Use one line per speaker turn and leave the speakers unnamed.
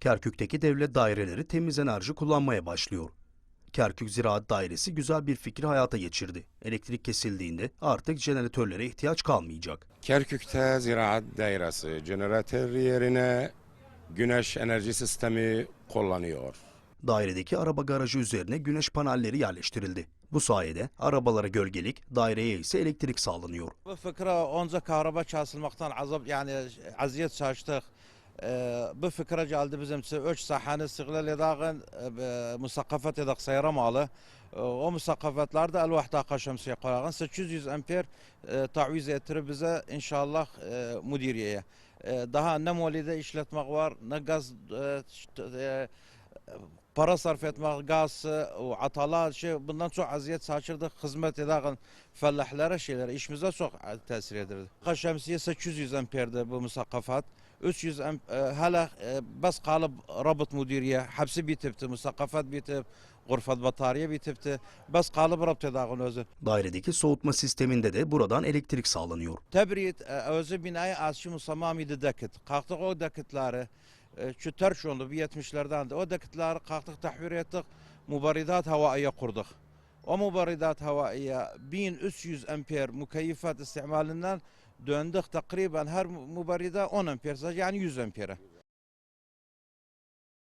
Kerkük'teki devlet daireleri temiz enerji kullanmaya başlıyor. Kerkük Ziraat Dairesi güzel bir fikri hayata geçirdi. Elektrik kesildiğinde artık jeneratörlere ihtiyaç kalmayacak.
Kerkük'te ziraat dairesi jeneratör yerine güneş enerji sistemi kullanıyor.
Dairedeki araba garajı üzerine güneş panelleri yerleştirildi. Bu sayede arabalara gölgelik, daireye ise elektrik sağlanıyor.
Bu fikre onca kahraba çalsılmaktan azap yani aziyet çaştık. Ee, bu fikre geldi bizim için 3 sahane istiklal edağın musakkafet edak seyramalı. Ee, O musakkafetlerde el vahda kaşemsiye koyağın 800 amper e, taviz ettirip bize inşallah e, müdiriyeye. E, daha ne molide işletmek var ne gaz e, e, para sarf etmek, gaz, atalar şey bundan çok aziyet saçırdık. Hizmet eden fellahlere şeylere işimize çok tesir edirdi. Şemsiye 800 amperdi bu musakkafat. 300 am, e, hala e, bas kalıp rabıt müdiriye hepsi bitipti. Musakkafat bitip, gurfat batarya bitipti. Bas kalıp rabt edağın özü.
Dairedeki soğutma sisteminde de buradan elektrik sağlanıyor.
Tebrit e, özü binayı azçı musamamiydi dekit. Kalktık o dekitleri. E, Şu terş oldu bir 70'lerden de. O dekitleri kalktık tahvir ettik. Mübaridat havaiye kurduk. O mübaridat havaiye 1300 amper mükeyifat istimalinden döndük takriben her mübarida 10 amper yani 100 ampere.